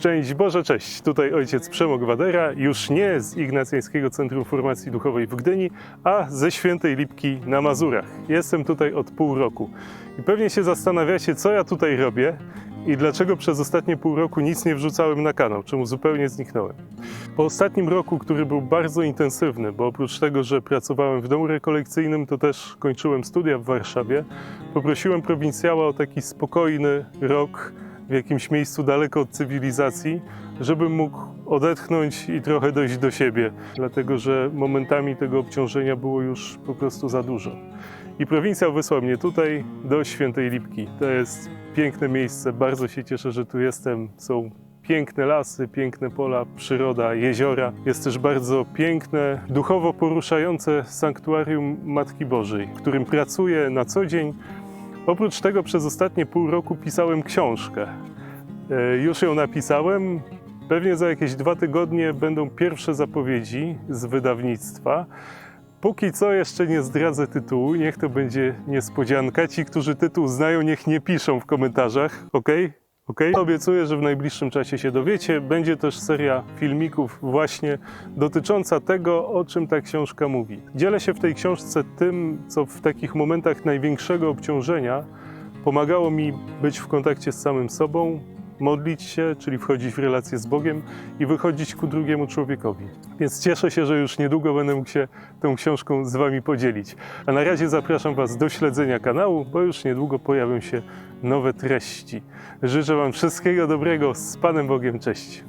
Szczęść Boże, cześć! Tutaj ojciec Przemok Wadera, już nie z Ignacjańskiego Centrum Formacji Duchowej w Gdyni, a ze Świętej Lipki na Mazurach. Jestem tutaj od pół roku i pewnie się zastanawiacie, co ja tutaj robię i dlaczego przez ostatnie pół roku nic nie wrzucałem na kanał, czemu zupełnie zniknąłem. Po ostatnim roku, który był bardzo intensywny, bo oprócz tego, że pracowałem w domu rekolekcyjnym, to też kończyłem studia w Warszawie, poprosiłem prowincjała o taki spokojny rok w jakimś miejscu daleko od cywilizacji, żebym mógł odetchnąć i trochę dojść do siebie, dlatego że momentami tego obciążenia było już po prostu za dużo. I prowincjał wysłał mnie tutaj, do Świętej Lipki. To jest piękne miejsce, bardzo się cieszę, że tu jestem. Są piękne lasy, piękne pola, przyroda, jeziora. Jest też bardzo piękne, duchowo poruszające sanktuarium Matki Bożej, w którym pracuję na co dzień. Oprócz tego przez ostatnie pół roku pisałem książkę. E, Już ją napisałem. Pewnie za jakieś dwa tygodnie będą pierwsze zapowiedzi z wydawnictwa. Póki co jeszcze nie zdradzę tytułu, niech to będzie niespodzianka. Ci, którzy tytuł znają, niech nie piszą w komentarzach, ok? Ok? Obiecuję, że w najbliższym czasie się dowiecie. Będzie też seria filmików właśnie dotycząca tego, o czym ta książka mówi. Dzielę się w tej książce tym, co w takich momentach największego obciążenia pomagało mi być w kontakcie z samym sobą, modlić się, czyli wchodzić w relację z Bogiem i wychodzić ku drugiemu człowiekowi. Więc cieszę się, że już niedługo będę mógł się tą książką z Wami podzielić. A na razie zapraszam Was do śledzenia kanału, bo już niedługo pojawią się nowe treści. Życzę Wam wszystkiego dobrego. Z Panem Bogiem. Cześć.